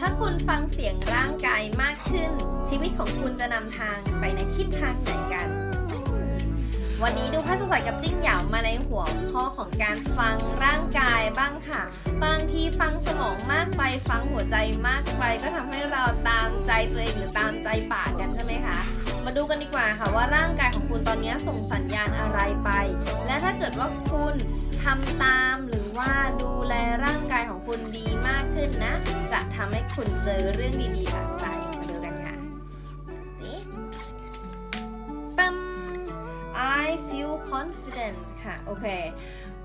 ถ้าคุณฟังเสียงร่างกายมากขึ้น ชีวิตของคุณจะนำทางไปในทิศทางไหนกัน วันนี้ดูพระสดใสกับจิ้งเหยามาในหัวข้อของการฟังร่างกายบ้างค่ะ บางทีฟังสมองมากไปฟังหัวใจมากไป ก็ทำให้เราตามใจตัวเองหรือตามใจปากกันใช่ไหมคะมาดูกันดีกว่าค่ะว่าร่างกายของคุณตอนนี้ส่งสัญญาณอะไรไป และถ้าเกิดว่าคุณทำตามหรือ ทำให้คุณเจอเรื่องดีๆอะไรมาดูกันค่ะสิปั๊ม I feel confident ค่ะ โอเค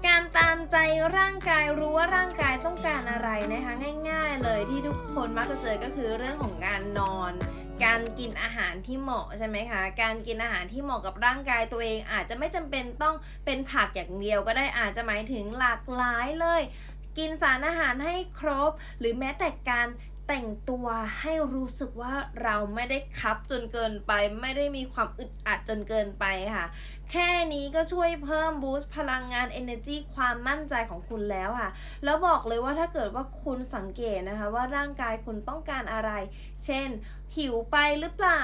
การตามใจร่างกายรู้ว่าร่างกายต้องการอะไรนะคะ ง่าย ๆ เลยที่ทุกคนมักจะเจอก็คือเรื่องของการนอนการกินอาหารที่เหมาะใช่ไหมคะ การกินอาหารที่เหมาะกับร่างกายตัวเองอาจจะไม่จำเป็นต้องเป็นผักอย่างเดียวก็ได้อาจจะหมายถึงหลากหลายเลย กินสารอาหารให้ครบ หรือแม้แต่การแต่งตัวให้รู้สึกว่าเราไม่ได้คับจนเกินไป ไม่ได้มีความอึดอัดจนเกินไปค่ะแค่นี้ก็ช่วยเพิ่มบูสต์พลังงาน energy ความมั่นใจของคุณแล้วค่ะ แล้วบอกเลยว่าถ้าเกิดว่าคุณสังเกตนะคะว่าร่างกายคุณต้องการอะไร เช่น หิวไปหรือเปล่า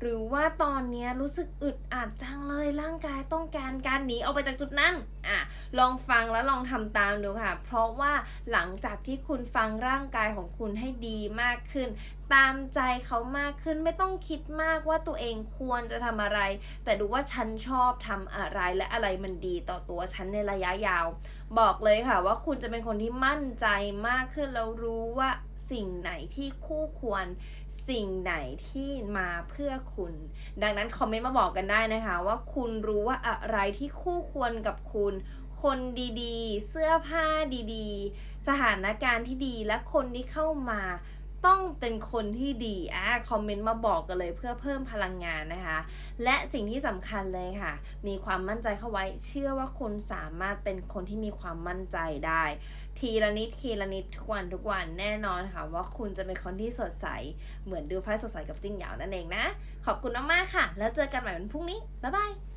หรือว่าตอนนี้รู้สึกอึดอัดจังเลย ร่างกายต้องการการหนีออกไปจากจุดนั้นอะลองฟังแล้วลองทำตามดูค่ะ เพราะว่าหลังจากที่คุณฟังร่างกายของคุณให้ดีมากขึ้น ตามใจเขามากขึ้นไม่ต้องคิดมากว่าตัวเองควรจะทำอะไร แต่ดูว่าฉันชอบทำอะไรและอะไรมันดีต่อตัวฉันในระยะยาว บอกเลยค่ะว่าคุณจะเป็นคนที่มั่นใจมากขึ้นแล้วรู้ว่าสิ่งไหนที่คู่ควร สิ่งไหนที่มาเพื่อคุณ ดังนั้นคอมเมนต์มาบอกกันได้นะคะว่าคุณรู้ว่าอะไรที่คู่ควรกับคุณ คนดีๆ เสื้อผ้าดีๆ สถานการณ์ที่ดีและคนที่เข้ามา ต้องเป็นคนที่ดีอะคอมเมนต์มาบอกกันเลยเพื่อเพิ่มพลังงานนะคะ และสิ่งที่สำคัญเลยค่ะ มีความมั่นใจเข้าไว้ เชื่อว่าคุณสามารถเป็นคนที่มีความมั่นใจได้ ทีละนิดทีละนิดทุกวันทุกวันแน่นอนค่ะ ว่าคุณจะเป็นคนที่สดใส เหมือนดูไพ่สดใสกับจิ้งเหยานั่นเองนะ ขอบคุณมากๆค่ะ แล้วเจอกันใหม่วันพรุ่งนี้บ๊ายบาย